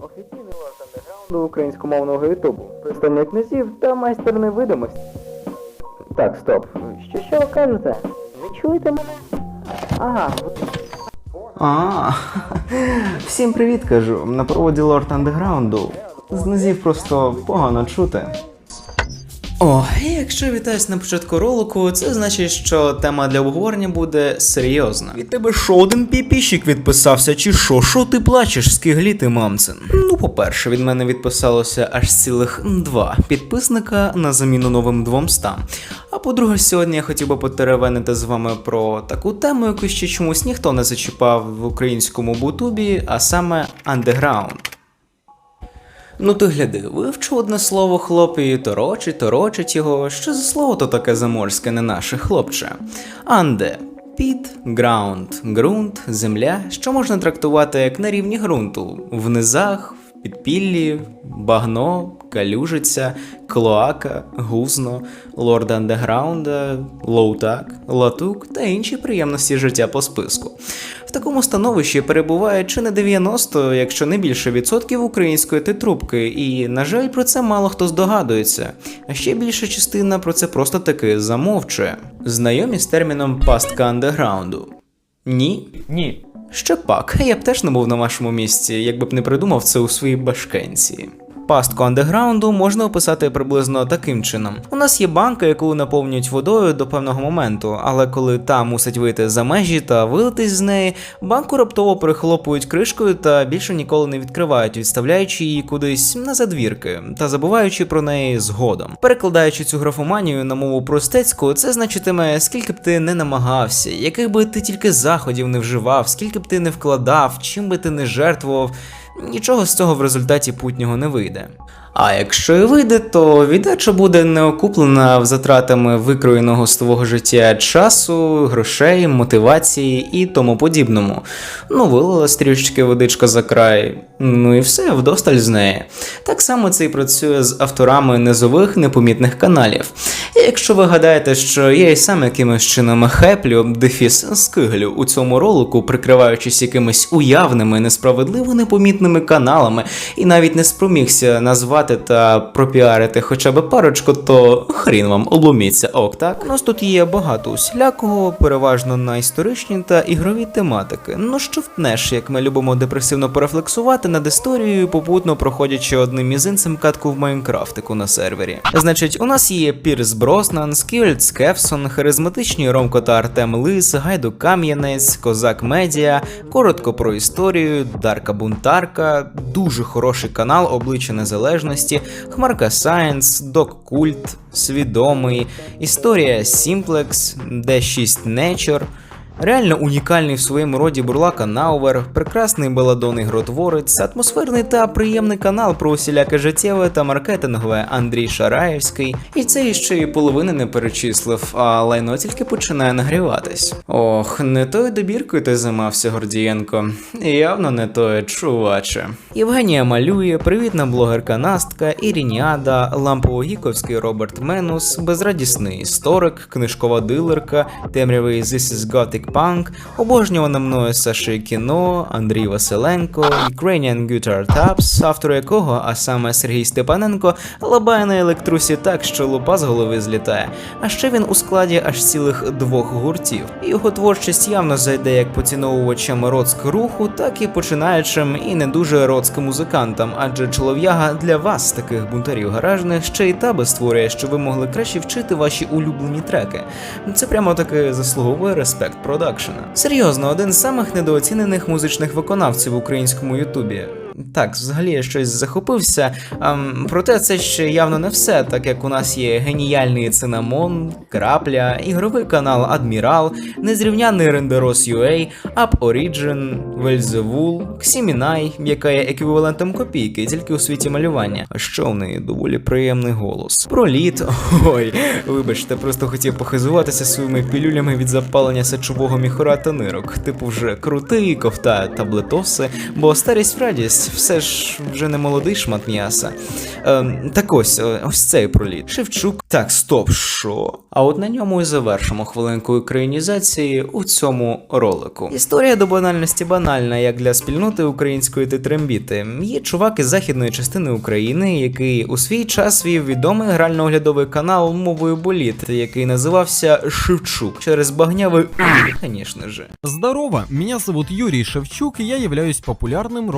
офіційний лорд андеграунду українськомовного ютубу, представник князів та майстер невидимості. Так, стоп. Що ще ви кажете? Ви чуєте мене? Ага, А, всім привіт кажу. На проводі Лорд Андеграунду. З низів просто погано чути. О, і якщо вітаюсь на початку ролику, це значить, що тема для обговорення буде серйозна. Від тебе що один піпіщик відписався, чи що? Що ти плачеш, скиглі ти мамцин? Ну, по-перше, від мене відписалося аж цілих два підписника на заміну новим двомстам. А по-друге, сьогодні я хотів би потеревенити з вами про таку тему, яку ще чомусь ніхто не зачіпав в українському бутубі, а саме андеграунд. Ну ти гляди, вивчу одне слово хлопі і торочить, торочить його. Що за слово то таке заморське, не наше хлопче? Анде. Під, граунд, ґрунт, земля, що можна трактувати як на рівні ґрунту, в низах, підпіллі, багно, калюжиця, клоака, гузно, лорд андеграунда, лоутак, латук та інші приємності життя по списку. В такому становищі перебуває чи не 90, якщо не більше відсотків української титрубки, і, на жаль, про це мало хто здогадується. А ще більша частина про це просто таки замовчує. Знайомі з терміном пастка андеграунду? Ні? ні. Ще пак, я б теж не був на вашому місці, якби б не придумав це у своїй башкенці. Пастку андеграунду можна описати приблизно таким чином: у нас є банка, яку наповнюють водою до певного моменту, але коли та мусить вийти за межі та вилитись з неї, банку раптово перехлопують кришкою та більше ніколи не відкривають, відставляючи її кудись на задвірки та забуваючи про неї згодом. Перекладаючи цю графоманію на мову простецьку, це значитиме, скільки б ти не намагався, яких би ти тільки заходів не вживав, скільки б ти не вкладав, чим би ти не жертвував. Нічого з цього в результаті путнього не вийде. А якщо і вийде, то віддача буде не окуплена затратами викроєного з твого життя часу, грошей, мотивації і тому подібному. Ну, вилила стрічки водичка за край, ну і все, вдосталь з неї. Так само це і працює з авторами низових непомітних каналів. І якщо ви гадаєте, що я і сам якимось чином хеплю, дефіс скиглю у цьому ролику, прикриваючись якимись уявними, несправедливо непомітними каналами, і навіть не спромігся назвати та пропіарити хоча б парочку, то хрін вам обломіться ок, так? У нас тут є багато усілякого, переважно на історичні та ігрові тематики. Ну що втнеш, як ми любимо депресивно порефлексувати над історією, попутно проходячи одним мізинцем катку в Майнкрафтику на сервері. Значить, у нас є Пірс Броснан, Скюльт Скефсон, харизматичні Ромко та Артем Лис, Гайду Кам'янець, Козак Медіа, коротко про історію, Дарка Бунтарка, дуже хороший канал Обличчя Незалежності, Хмарка Сайенс, Док Культ, Свідомий, Історія Сімплекс, Д6 Nature. Реально унікальний в своєму роді бурлака Наувер, прекрасний баладонний гротворець, атмосферний та приємний канал про усіляке життєве та маркетингове Андрій Шараєвський. І це іще і половини не перечислив, а лайно тільки починає нагріватись. Ох, не тою добіркою ти займався, Гордієнко. Явно не тою, чуваче. Євгенія малює, привітна блогерка Настка, Ірініада, лампово-гіковський Роберт Менус, безрадісний історик, книжкова дилерка, темрявий This is Gothic Punk, обожнюване мною Саші кіно, Андрій Василенко, Ukrainian Guitar Taps, автор якого, а саме Сергій Степаненко, лабає на електрусі так, що лупа з голови злітає. А ще він у складі аж цілих двох гуртів. Його творчість явно зайде як поціновувачам роцк руху, так і починаючим і не дуже роцк музикантам, адже чолов'яга для вас, таких бунтарів гаражних, ще й таби створює, щоб ви могли краще вчити ваші улюблені треки. Це прямо таки заслуговує респект продакшена. Серйозно, один з самих недооцінених музичних виконавців в українському Ютубі. Так, взагалі я щось захопився. Ем, проте це ще явно не все, так як у нас є геніальний цинамон, крапля, ігровий канал Адмірал, незрівняний рендерос UA, Up Origin, Вельзевул, Ксімінай, яка є еквівалентом копійки, тільки у світі малювання. А що в неї доволі приємний голос. Проліт. Ой, вибачте, просто хотів похизуватися своїми пілюлями від запалення сечового міхура та нирок. Типу вже крутий, ковта таблетоси, бо старість в радість. Якийсь все ж вже не молодий шмат м'яса. Ем, так ось, е, ось цей проліт. Шевчук. Так, стоп, що? А от на ньому і завершимо хвилинку українізації у цьому ролику. Історія до банальності банальна, як для спільноти української тетрембіти. Є чувак із західної частини України, який у свій час вів відомий грально-оглядовий канал мовою боліт, який називався Шевчук через багнявий, звісно же. Здорово, меня зовут Юрий Шевчук, и я являюсь популярным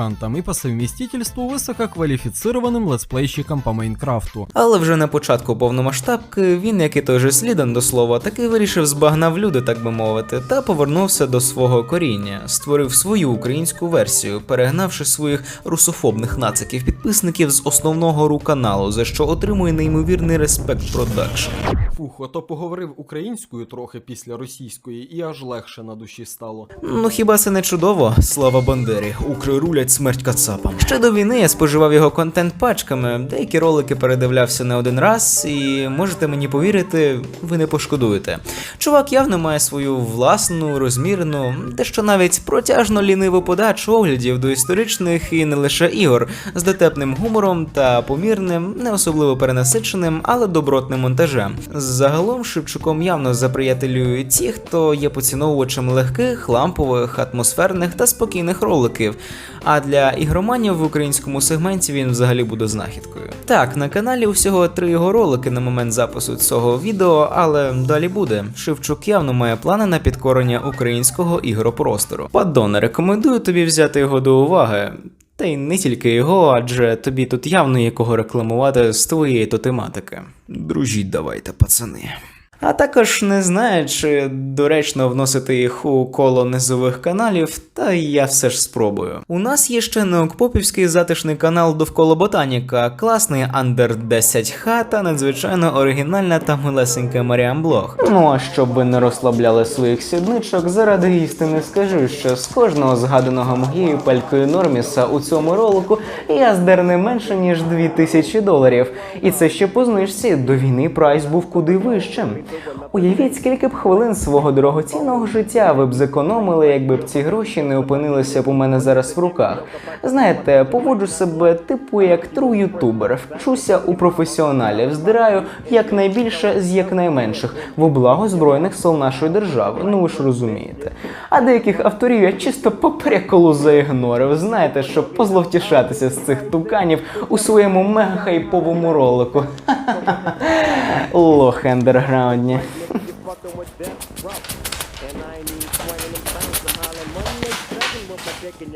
рок-музыкантом и по совместительству высококвалифицированным летсплейщиком по Майнкрафту. Але вже на початку повномасштабки він, як і той же Слідан до слова, таки вирішив збагнав люди, так би мовити, та повернувся до свого коріння, створив свою українську версію, перегнавши своїх русофобних нациків підписників з основного ру каналу, за що отримує неймовірний респект продакшн. Фух, ото поговорив українською трохи після російської, і аж легше на душі стало. Ну хіба це не чудово? Слава Бандері, Укри рулять смерть кацапам. Ще до війни я споживав його контент пачками. Деякі ролики передивлявся не один раз, і можете мені повірити, ви не пошкодуєте. Чувак явно має свою власну, розмірну, дещо навіть протяжно ліниву подачу оглядів до історичних і не лише ігор з дотепним гумором та помірним, не особливо перенасиченим, але добротним монтажем. Загалом Шевчуком явно заприятелюють ті, хто є поціновувачем легких, лампових, атмосферних та спокійних роликів. А для ігроманів в українському сегменті він взагалі буде знахідкою. Так, на каналі усього три його ролики на момент запису цього відео, але далі буде. Шевчук явно має плани на підкорення українського ігропростору. Падон, рекомендую тобі взяти його до уваги. Та й не тільки його, адже тобі тут явно є кого рекламувати з твоєї то тематики. Дружіть, давайте, пацани. А також не знаю, чи доречно вносити їх у коло низових каналів, та я все ж спробую. У нас є ще неокпопівський затишний канал довкола ботаніка, класний Андер 10Х та надзвичайно оригінальна та милесенька Маріам Блог. Ну а щоб не розслабляли своїх сідничок, заради істини скажу, що з кожного згаданого моєю палькою Норміса у цьому ролику я здер не менше ніж 2000 доларів. І це ще по знижці. До війни прайс був куди вищим. Уявіть, скільки б хвилин свого дорогоцінного життя ви б зекономили, якби б ці гроші не опинилися б у мене зараз в руках. Знаєте, поводжу себе типу як тру ютубер, вчуся у професіоналів, здираю якнайбільше з якнайменших во благо збройних сил нашої держави. Ну ви ж розумієте. А деяких авторів я чисто по приколу заігнорив. Знаєте, щоб позловтішатися з цих туканів у своєму мега-хайповому ролику. Лох андерграундні.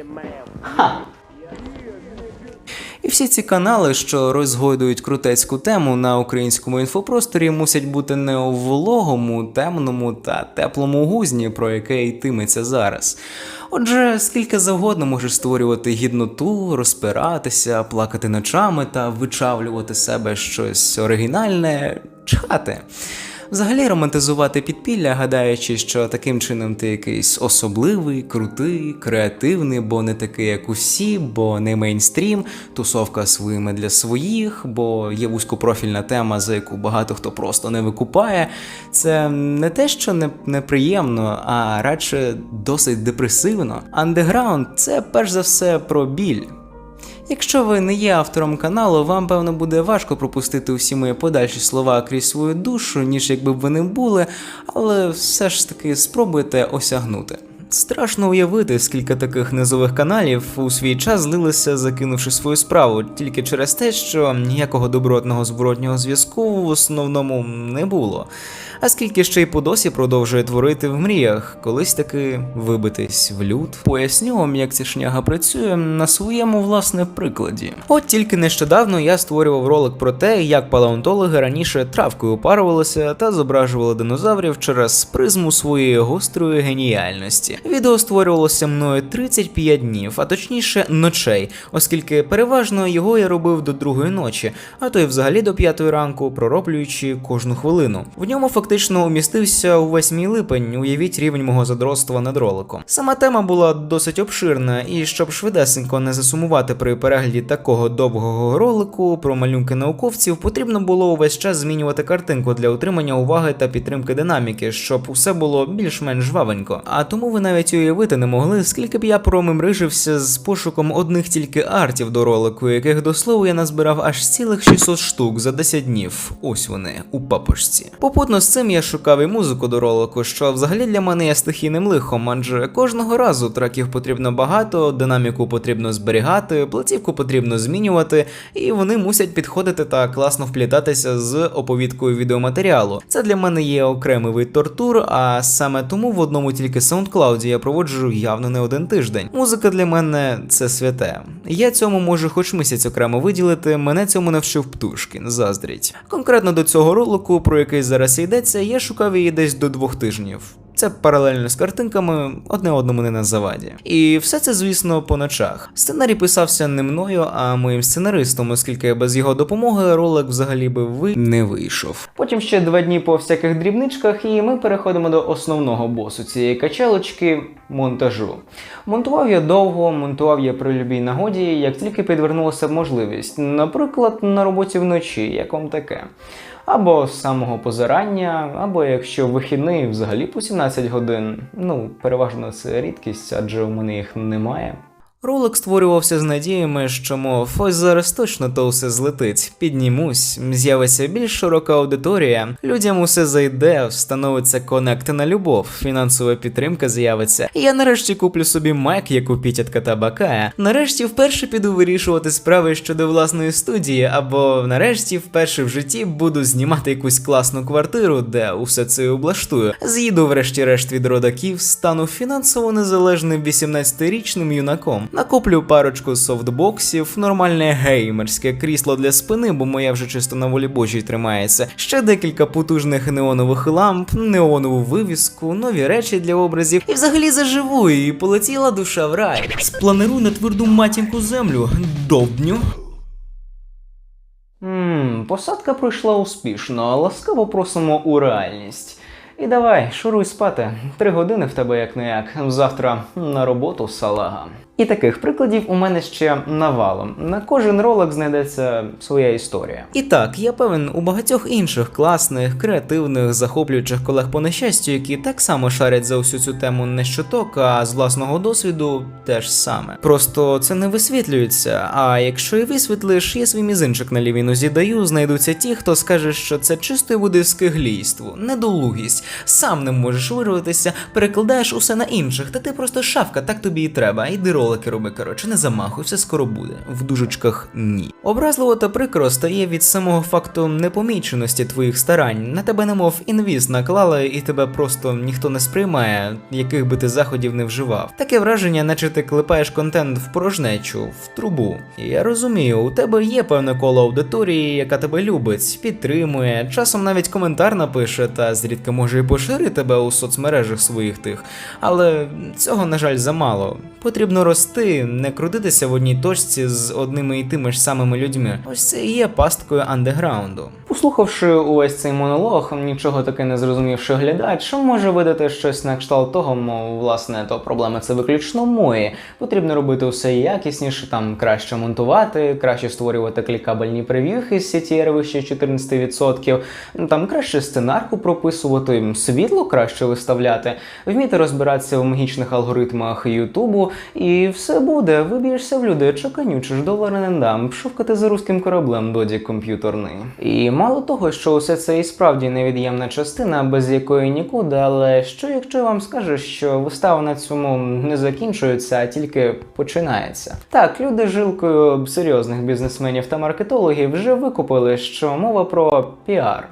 Mouth. І всі ці канали, що розгойдують крутецьку тему на українському інфопросторі, мусять бути не у вологому, темному та теплому гузні, про яке йтиметься зараз. Отже, скільки завгодно можеш створювати гідноту, розпиратися, плакати ночами та вичавлювати себе щось оригінальне, чхати. Взагалі романтизувати підпілля, гадаючи, що таким чином ти якийсь особливий, крутий, креативний, бо не такий, як усі, бо не мейнстрім, тусовка своїми для своїх, бо є вузькопрофільна тема, за яку багато хто просто не викупає. Це не те, що не, неприємно, а радше досить депресивно. Андеграунд це перш за все про біль. Якщо ви не є автором каналу, вам певно буде важко пропустити усі мої подальші слова крізь свою душу, ніж якби б вони були, але все ж таки спробуйте осягнути. Страшно уявити, скільки таких низових каналів у свій час злилися, закинувши свою справу, тільки через те, що ніякого добротного зворотнього зв'язку в основному не було. А скільки ще й по досі продовжує творити в мріях, колись таки вибитись в люд. Поясню вам, як ця шняга працює на своєму власне прикладі. От тільки нещодавно я створював ролик про те, як палеонтологи раніше травкою опарувалися та зображували динозаврів через призму своєї гострої геніальності. Відео створювалося мною 35 днів, а точніше ночей, оскільки переважно його я робив до другої ночі, а то й взагалі до п'ятої ранку, пророблюючи кожну хвилину. В ньому фактично умістився увесь мій липень. Уявіть рівень мого задротства над роликом. Сама тема була досить обширна, і щоб швидесенько не засумувати при перегляді такого довгого ролику про малюнки науковців, потрібно було увесь час змінювати картинку для утримання уваги та підтримки динаміки, щоб усе було більш-менш жвавенько. А тому ви навіть уявити не могли, скільки б я промимрижився з пошуком одних тільки артів до ролику, яких до слова я назбирав аж цілих 600 штук за 10 днів. Ось вони у папочці. Попутно з цим я шукав і музику до ролику, що взагалі для мене є стихійним лихом, адже кожного разу треків потрібно багато, динаміку потрібно зберігати, платівку потрібно змінювати, і вони мусять підходити та класно вплітатися з оповідкою відеоматеріалу. Це для мене є окремий вид тортур, а саме тому в одному тільки SoundCloud я проводжу явно не один тиждень. Музика для мене це святе. Я цьому можу хоч місяць окремо виділити, мене цьому навчив Птушкін, заздріть. Конкретно до цього ролику, про який зараз йдеться, я шукав її десь до двох тижнів. Це паралельно з картинками, одне одному не на заваді. І все це, звісно, по ночах. Сценарій писався не мною, а моїм сценаристом, оскільки без його допомоги ролик взагалі би ви не вийшов. Потім ще два дні по всяких дрібничках, і ми переходимо до основного босу цієї качалочки монтажу. Монтував я довго, монтував я при любій нагоді, як тільки підвернулася можливість, наприклад, на роботі вночі, як вам таке. Або з самого позирання, або якщо вихідний взагалі по 17 годин. Ну, переважно це рідкість, адже у мене їх немає. Ролик створювався з надіями, що мов ось зараз точно то все злетить. Піднімусь, з'явиться більш широка аудиторія, людям усе зайде, встановиться конект на любов, фінансова підтримка з'явиться. Я нарешті куплю собі Mac, як у Пітятка та Бакая. Нарешті вперше піду вирішувати справи щодо власної студії, або нарешті вперше в житті буду знімати якусь класну квартиру, де усе це облаштую. З'їду врешті-решт від родаків, стану фінансово незалежним 18-річним юнаком. Накуплю парочку софтбоксів, нормальне геймерське крісло для спини, бо моя вже чисто на волі божій тримається. Ще декілька потужних неонових ламп, неонову вивіску, нові речі для образів. І взагалі заживу, і полетіла душа в рай. Спланирую на тверду матінку землю. Довбню. Ммм, посадка пройшла успішно, ласкаво просимо у реальність. І давай, шуруй спати. Три години в тебе як не як. Завтра на роботу салага. І таких прикладів у мене ще навалом. На кожен ролик знайдеться своя історія. І так, я певен, у багатьох інших класних, креативних, захоплюючих колег по нещастю, які так само шарять за усю цю тему не щоток, а з власного досвіду теж саме. Просто це не висвітлюється. А якщо і висвітлиш, я свій мізинчик на лівій нозі даю, знайдуться ті, хто скаже, що це чистої води скиглійство, недолугість, сам не можеш вирватися, перекладаєш усе на інших, та ти просто шавка, так тобі і треба. Іди ролики роби, коротше, не замахуй, все скоро буде. В дужечках ні. Образливо та прикро стає від самого факту непоміченості твоїх старань. На тебе немов інвіз наклали, і тебе просто ніхто не сприймає, яких би ти заходів не вживав. Таке враження, наче ти клепаєш контент в порожнечу, в трубу. Я розумію, у тебе є певне коло аудиторії, яка тебе любить, підтримує, часом навіть коментар напише, та зрідка може і поширить тебе у соцмережах своїх тих. Але цього, на жаль, замало. Потрібно рости, не крутитися в одній точці з одними і тими ж самими людьми. Ось це і є пасткою андеграунду. Послухавши увесь цей монолог, нічого таки не зрозумівши глядач, може видати щось на кшталт того, мов власне, то проблеми це виключно мої. Потрібно робити все якісніше, там краще монтувати, краще створювати клікабельні прев'юхи з CTR вище 14%, ну, там краще сценарку прописувати, світло краще виставляти, вміти розбиратися в магічних алгоритмах Ютубу, і все буде. Виб'єшся в люди, чеканючиш, долари не дам, шовкати за руським кораблем доді комп'ютерний. І мало того, що усе це і справді невід'ємна частина, без якої нікуди, але що якщо я вам скажу, що вистава на цьому не закінчується, а тільки починається. Так, люди жилкою серйозних бізнесменів та маркетологів вже викупили, що мова про піар.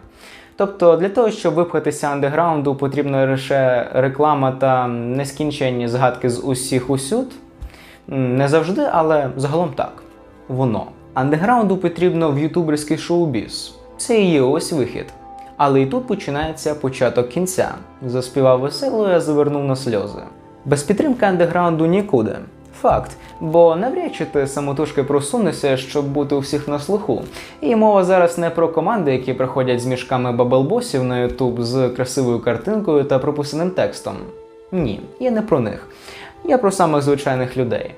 Тобто для того, щоб випхатися андеграунду, потрібна лише реклама та нескінченні згадки з усіх усюд. Не завжди, але загалом так. Воно. Андеграунду потрібно в ютуберський шоу-біз. Це і є ось вихід. Але і тут починається початок кінця. Заспівав весело, я завернув на сльози. Без підтримки андеграунду нікуди. Факт, бо навряд чи ти самотужки просунешся, щоб бути у всіх на слуху. І мова зараз не про команди, які приходять з мішками баблбосів на Ютуб з красивою картинкою та прописаним текстом. Ні, я не про них. Я про самих звичайних людей.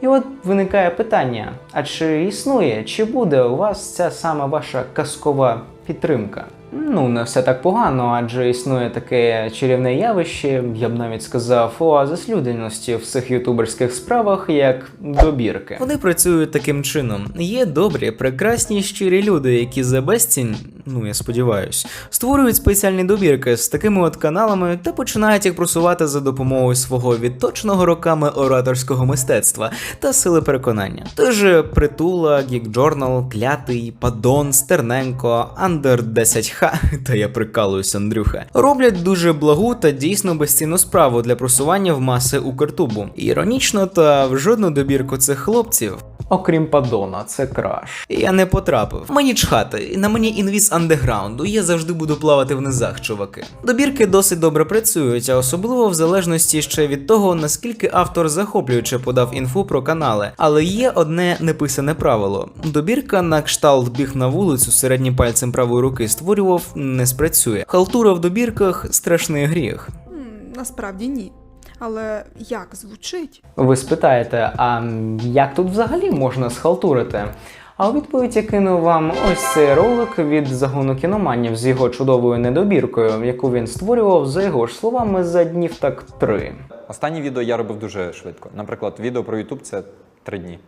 І от виникає питання: а чи існує, чи буде у вас ця сама ваша казкова підтримка? Ну, не все так погано, адже існує таке чарівне явище, я б навіть сказав, оазис людяності в цих ютуберських справах, як добірки. Вони працюють таким чином. Є добрі, прекрасні, щирі люди, які за безцінь, ну я сподіваюсь, створюють спеціальні добірки з такими от каналами та починають їх просувати за допомогою свого відточеного роками ораторського мистецтва та сили переконання. Той же Притула, Geek Journal, Клятий, Падон, Стерненко, Андер 10Х, та я прикалуюсь, Андрюха, роблять дуже благу та дійсно безцінну справу для просування в маси Укртубу. Іронічно, та в жодну добірку цих хлопців. Окрім падона, це краш. Я не потрапив. Мені чхати, на мені інвіз андеграунду, я завжди буду плавати в низах, чуваки. Добірки досить добре працюють, а особливо в залежності ще від того, наскільки автор захоплююче подав інфу про канали. Але є одне неписане правило: добірка на кшталт біг на вулицю середнім пальцем правої руки створював не спрацює. Халтура в добірках страшний гріх. Насправді ні. Але як звучить? Ви спитаєте, а як тут взагалі можна схалтурити? А у відповідь я кину вам ось цей ролик від загону кіноманів з його чудовою недобіркою, яку він створював за його ж словами за днів так три. Останнє відео я робив дуже швидко. Наприклад, відео про YouTube це три дні.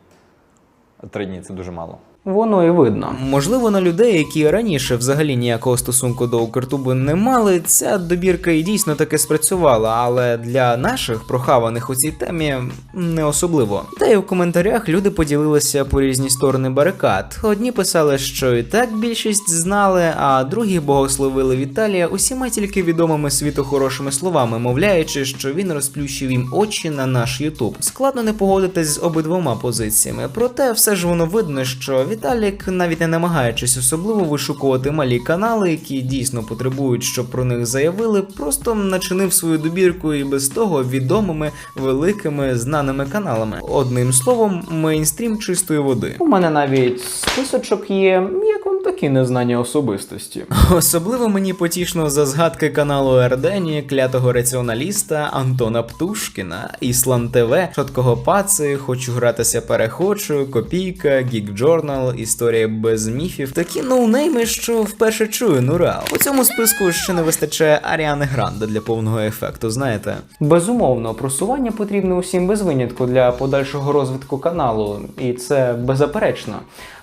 Три дні це дуже мало. Воно і видно. Можливо, на людей, які раніше взагалі ніякого стосунку до Укртубу не мали, ця добірка і дійсно таки спрацювала, але для наших прохаваних у цій темі не особливо. Та й в коментарях люди поділилися по різні сторони барикад. Одні писали, що і так більшість знали, а другі богословили Віталія усіма тільки відомими світу хорошими словами, мовляючи, що він розплющив їм очі на наш Ютуб. Складно не погодитись з обидвома позиціями, проте все ж воно видно, що Віталік, навіть не намагаючись особливо вишукувати малі канали, які дійсно потребують, щоб про них заявили, просто начинив свою добірку і без того відомими великими знаними каналами. Одним словом, мейнстрім чистої води. У мене навіть списочок є, як вам такі незнання особистості. Особливо мені потішно за згадки каналу Ердені, клятого раціоналіста, Антона Птушкіна, Іслам ТВ, Шоткого Паци, Хочу гратися перехочу, Копійка, Geek Journal, Історія без міфів. Такі ноунейми, що вперше чую, ну реал. У цьому списку ще не вистачає Аріани Гранде для повного ефекту, знаєте. Безумовно, просування потрібно усім без винятку для подальшого розвитку каналу, і це беззаперечно.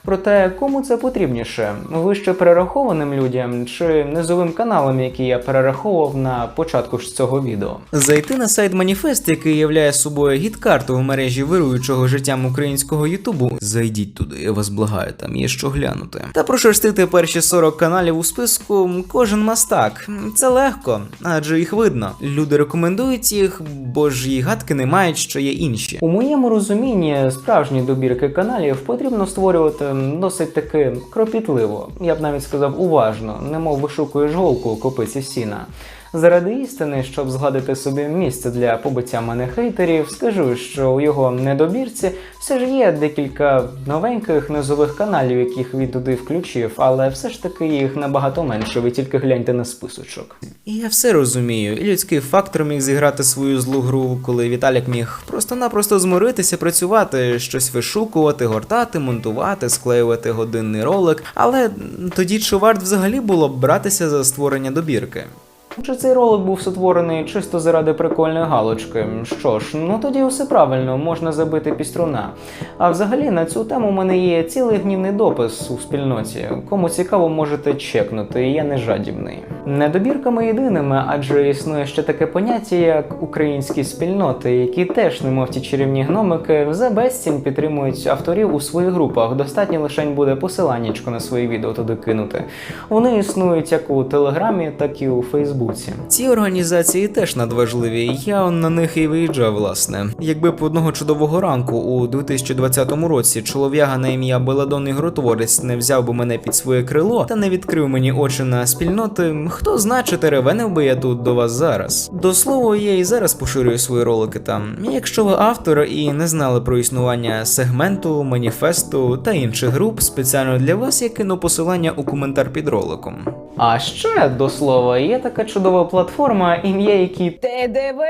Проте кому це потрібніше? Вище перерахованим людям чи низовим каналам, які я перераховував на початку ж цього відео? Зайти на сайт Маніфест, який являє собою гід-карту в мережі вируючого життям українського Ютубу. Зайдіть туди, я вас благаю, там є що глянути. Та прошерстити перші 40 каналів у списку кожен мастак. Це легко, адже їх видно. Люди рекомендують їх, бо ж і гадки не мають, що є інші. У моєму розумінні справжні добірки каналів потрібно створювати досить таки кропітливо. Я б навіть сказав уважно, немов вишукуєш голку у копиці сіна. Заради істини, щоб згладити собі місце для побиття мене хейтерів, скажу, що у його недобірці все ж є декілька новеньких низових каналів, яких він туди включив, але все ж таки їх набагато менше. Ви тільки гляньте на списочок. І я все розумію. І людський фактор міг зіграти свою злу гру, коли Віталік міг просто-напросто змиритися, працювати, щось вишукувати, гортати, монтувати, склеювати годинний ролик. Але тоді чи варт взагалі було б братися за створення добірки? Чи цей ролик був сотворений чисто заради прикольної галочки? Що ж, ну тоді все правильно, можна забити піструна. А взагалі на цю тему у мене є цілий гнівний допис у спільноті. Кому цікаво, можете чекнути, я не жадібний. Не добірками єдиними, адже існує ще таке поняття, як українські спільноти, які теж, немов ті чарівні гномики, за безцінь підтримують авторів у своїх групах. Достатньо лише буде посиланнячко на свої відео туди кинути. Вони існують як у Телеграмі, так і у Фейсбуці. Ці організації теж надважливі. Я на них і виїжджав, власне. Якби б одного чудового ранку у 2020 році чолов'яга на ім'я Беладонний Гротворець не взяв би мене під своє крило та не відкрив мені очі на спільноти, хто значить теревенив би я тут до вас зараз. До слова, я і зараз поширюю свої ролики там. Якщо ви автор і не знали про існування сегменту, маніфесту та інших груп, спеціально для вас я кину посилання у коментар під роликом. А ще до слова, є така чудова платформа, ім'я якій ТДВ!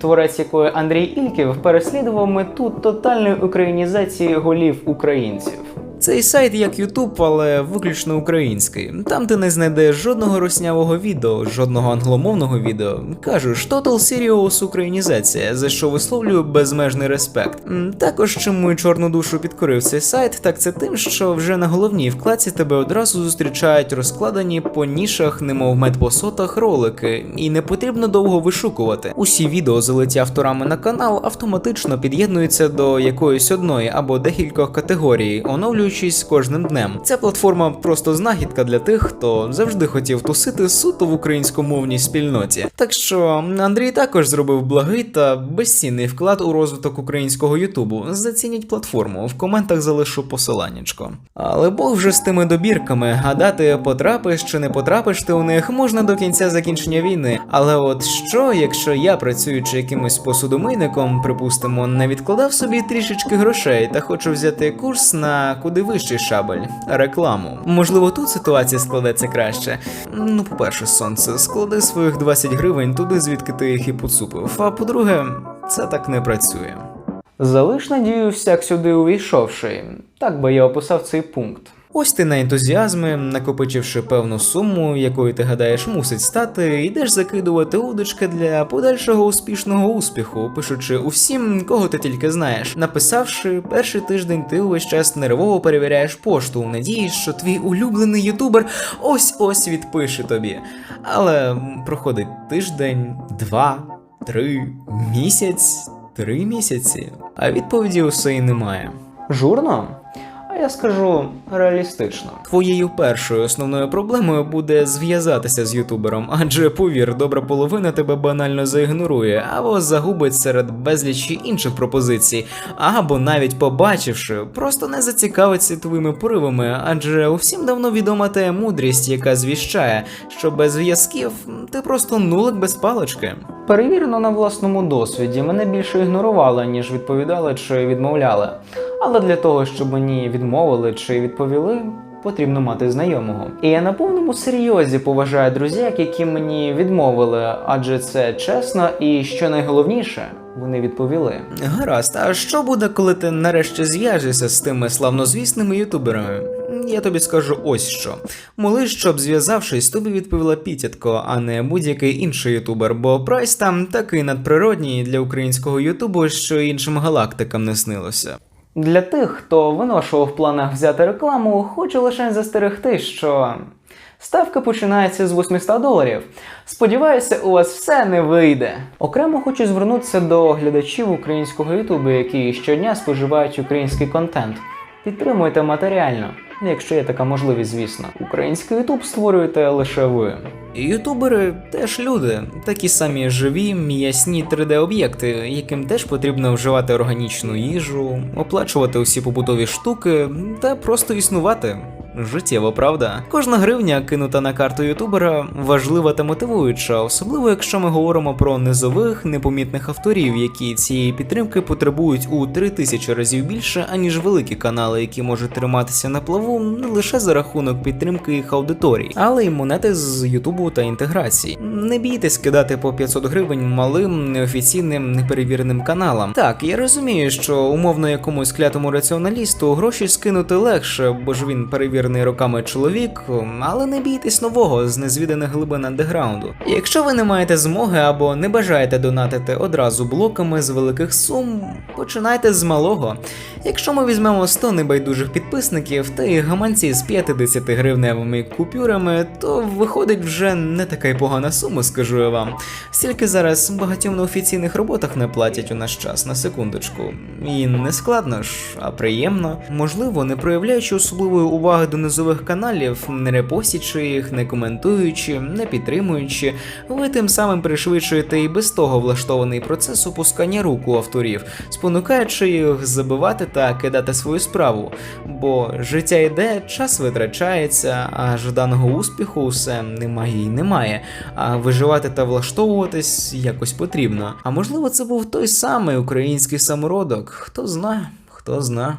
творець якої Андрій Ільків переслідував мету тотальної українізації голів українців. Цей сайт як YouTube, але виключно український. Там ти не знайдеш жодного роснявого відео, жодного англомовного відео. Кажу ж, Total Serious українізація, за що висловлюю безмежний респект. Також чим чорну душу підкорив цей сайт, так це тим, що вже на головній вкладці тебе одразу зустрічають розкладені по нішах, немов медпосотах ролики, і не потрібно довго вишукувати. Усі відео, залиті авторами на канал, автоматично під'єднуються до якоїсь одної або декількох категорій, оновлюючись кожним днем. Ця платформа просто знахідка для тих, хто завжди хотів тусити суто в українськомовній спільноті. Так що Андрій також зробив благий та безцінний вклад у розвиток українського Ютубу. Зацініть платформу, в коментах залишу посиланнячко. Але Бог вже з тими добірками, гадати, потрапиш чи не потрапиш ти у них можна до кінця закінчення війни. Але от що, якщо я, працюючи якимось посудомийником, припустимо, не відкладав собі трішечки грошей та хочу взяти курс на куди вищий шабель рекламу. Можливо, тут ситуація складеться краще. Ну, по-перше, сонце, склади своїх 20 гривень туди, звідки ти їх і поцупив. А по-друге, це так не працює. Залиш надію всяк сюди увійшовши. Так би я описав цей пункт. Ось ти на ентузіазми, накопичивши певну суму, якою ти гадаєш мусить стати, йдеш закидувати удочки для подальшого успішного успіху, пишучи усім, кого ти тільки знаєш. Написавши, перший тиждень ти увесь час нервово перевіряєш пошту, у надії, що твій улюблений ютубер ось ось відпише тобі. Але проходить тиждень, два, три, місяць, три місяці, а відповіді усе й немає. Журно? Я скажу реалістично. Твоєю першою основною проблемою буде зв'язатися з ютубером, адже повір, добра половина тебе банально заігнорує, або загубить серед безлічі інших пропозицій, або навіть побачивши, просто не зацікавиться твоїми поривами, адже усім давно відома та мудрість, яка звіщає, що без зв'язків ти просто нулик без палички. Перевірено на власному досвіді, мене більше ігнорували, ніж відповідали чи відмовляли. Але для того, щоб мені відмовили чи відповіли, потрібно мати знайомого. І я на повному серйозі поважаю друзяк, які мені відмовили, адже це чесно і що найголовніше. Вони відповіли: Гаразд, а що буде, коли ти нарешті зв'яжешся з тими славнозвісними ютуберами? Я тобі скажу ось що. Молись, щоб зв'язавшись, тобі відповіла Пітятко, а не будь-який інший ютубер, бо прайс там такий надприродній для українського ютубу, що іншим галактикам не снилося. Для тих, хто виношував в планах взяти рекламу, хочу лише застерегти, що ставка починається з 800 доларів. Сподіваюся, у вас все не вийде. Окремо хочу звернутися до глядачів українського ютубу, які щодня споживають український контент. Підтримуйте матеріально, якщо є така можливість, звісно. Український ютуб створюєте лише ви. Ютубери теж люди, такі самі живі, м'ясні 3D-об'єкти, яким теж потрібно вживати органічну їжу, оплачувати усі побутові штуки та просто існувати. Життєво, правда? Кожна гривня, кинута на карту ютубера, важлива та мотивуюча, особливо якщо ми говоримо про низових, непомітних авторів, які цієї підтримки потребують у 3000 разів більше, аніж великі канали, які можуть триматися на плаву не лише за рахунок підтримки їх аудиторій, але й монети з Ютубу та інтеграції. Не бійтесь кидати по 500 гривень малим, неофіційним, неперевіреним каналам. Так, я розумію, що умовно якомусь клятому раціоналісту гроші скинути легше, бо ж він перевірений роками чоловік, але не бійтесь нового з незвіданих глибин андеграунду. Якщо ви не маєте змоги або не бажаєте донатити одразу блоками з великих сум, починайте з малого. Якщо ми візьмемо 100 небайдужих підписників та їх гаманці з 50 гривневими купюрами, то виходить вже не така й погана сума, скажу я вам. Стільки зараз багатьом на офіційних роботах не платять у наш час на секундочку. І не складно ж, а приємно. Можливо, не проявляючи особливої уваги до низових каналів, не репостячи їх, не коментуючи, не підтримуючи, ви тим самим пришвидшуєте і без того влаштований процес опускання рук у авторів, спонукаючи їх забивати та кидати свою справу. Бо життя йде, час витрачається, а жаданого успіху все немає і немає. А виживати та влаштовуватись якось потрібно. А можливо, це був той самий український самородок. Хто зна, хто зна.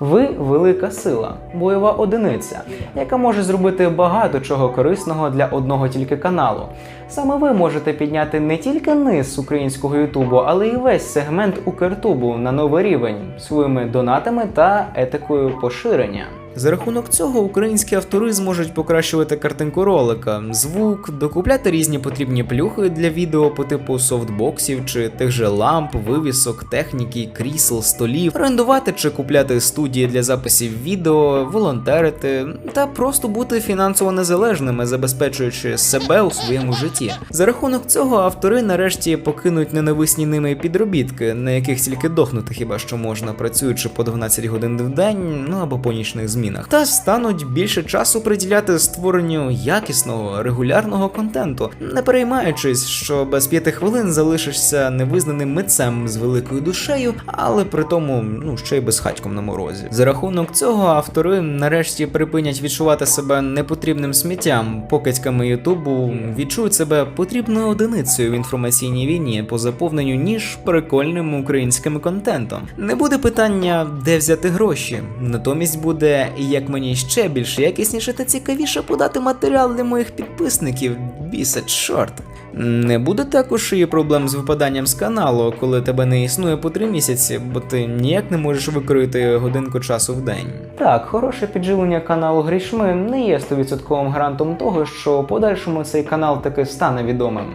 Ви велика сила, бойова одиниця, яка може зробити багато чого корисного для одного тільки каналу. Саме ви можете підняти не тільки низ українського Ютубу, але й весь сегмент Укртубу на новий рівень своїми донатами та етикою поширення. За рахунок цього українські автори зможуть покращувати картинку ролика, звук, докупляти різні потрібні плюхи для відео по типу софтбоксів чи тих же ламп, вивісок, техніки, крісел, столів, орендувати чи купляти студії для записів відео, волонтерити та просто бути фінансово незалежними, забезпечуючи себе у своєму житті. За рахунок цього автори нарешті покинуть ненависні ними підробітки, на яких тільки дохнути хіба що можна, працюючи по 12 годин в день, ну або по нічних змінах, та стануть більше часу приділяти створенню якісного регулярного контенту, не переймаючись, що без п'яти хвилин залишишся невизнаним митцем з великою душею, але при тому ну ще й безхатьком на морозі. За рахунок цього автори нарешті припинять відчувати себе непотрібним сміттям, покидьками Ютубу відчують себе потрібною одиницею в інформаційній війні по заповненню ніж прикольним українським контентом. Не буде питання, де взяти гроші. Натомість буде як мені ще більш якісніше та цікавіше подати матеріал для моїх підписників. Бісить чорт. Не буде також і проблем з випаданням з каналу, коли тебе не існує по три місяці, бо ти ніяк не можеш викроїти годинку часу в день. Так, хороше підживлення каналу грішми не є 100% гарантом того, що подальшому цей канал таки стане відомим.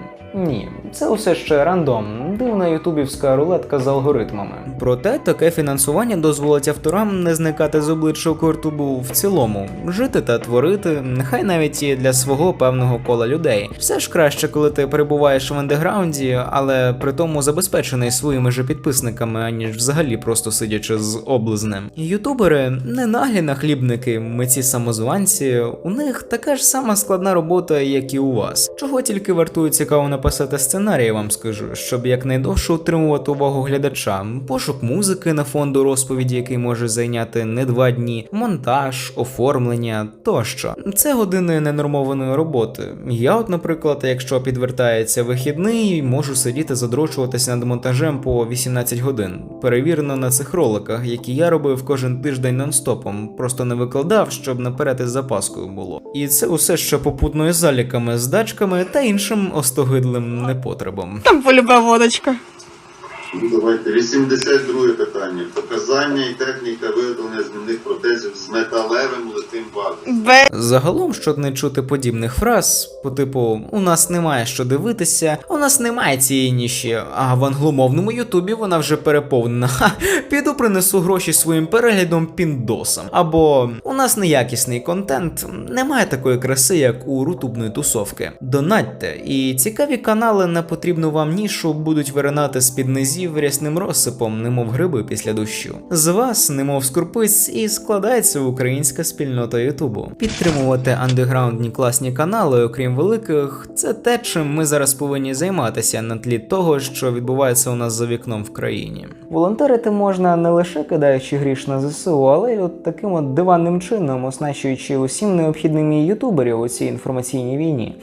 Ні, це усе ще рандом, дивна ютубівська рулетка з алгоритмами. Проте таке фінансування дозволить авторам не зникати з обличчя Кортубу в цілому, жити та творити, нехай навіть і для свого певного кола людей. Все ж краще, коли ти перебуваєш в андеграунді, але при тому забезпечений своїми же підписниками, аніж взагалі просто сидячи з облизнем. Ютубери не наглі нахлібники, митці самозванці. У них така ж сама складна робота, як і у вас. Чого тільки вартує цікаво написати сценарій, вам скажу, щоб якнайдовше утримувати увагу глядача, пошук музики на фонду розповіді, який може зайняти не два дні, монтаж, оформлення тощо. Це години ненормованої роботи. Я, от, наприклад, якщо підвертається вихідний, можу сидіти задрочуватися над монтажем по 18 годин. Перевірено на цих роликах, які я робив кожен тиждень нонстопом, просто не викладав, щоб наперед із запаскою було. І це усе ще попутно із заліками, здачками та іншим остогидлим непотребом. Там полюбе водочка. Ну, Давайте 82 питання. Показання і техніка виготовлення земних протезів з металевим литим. Бе. Загалом, щоб не чути подібних фраз, по типу у нас немає що дивитися, у нас немає цієї ніші, а в англомовному Ютубі вона вже переповнена. Ха, піду принесу гроші своїм переглядом піндосам. Або у нас неякісний контент, немає такої краси, як у рутубної тусовки. Донатьте, і цікаві канали на потрібну вам нішу будуть виринати з під низів рясним розсипом, немов гриби після дощу. З вас, немов з курпиць, і складається українська спільнота Ютубу. Підтримувати андеграундні класні канали, окрім великих, це те, чим ми зараз повинні займатися на тлі того, що відбувається у нас за вікном в країні. Волонтерити можна не лише кидаючи гріш на ЗСУ, але й от таким от диванним чином, оснащуючи усім необхідним ютуберів у цій інформаційній війні.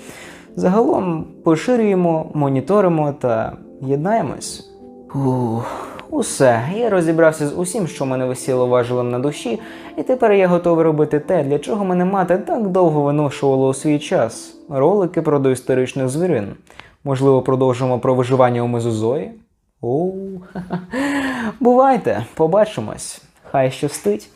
Загалом поширюємо, моніторимо та єднаємось. Ух, усе, я розібрався з усім, що мене висіло важелем на душі, і тепер я готовий робити те, для чого мене мати так довго виношувала у свій час ролики про доісторичних звірин. Можливо, продовжимо про виживання у мезозої? Оу, бувайте, побачимось. Хай щастить.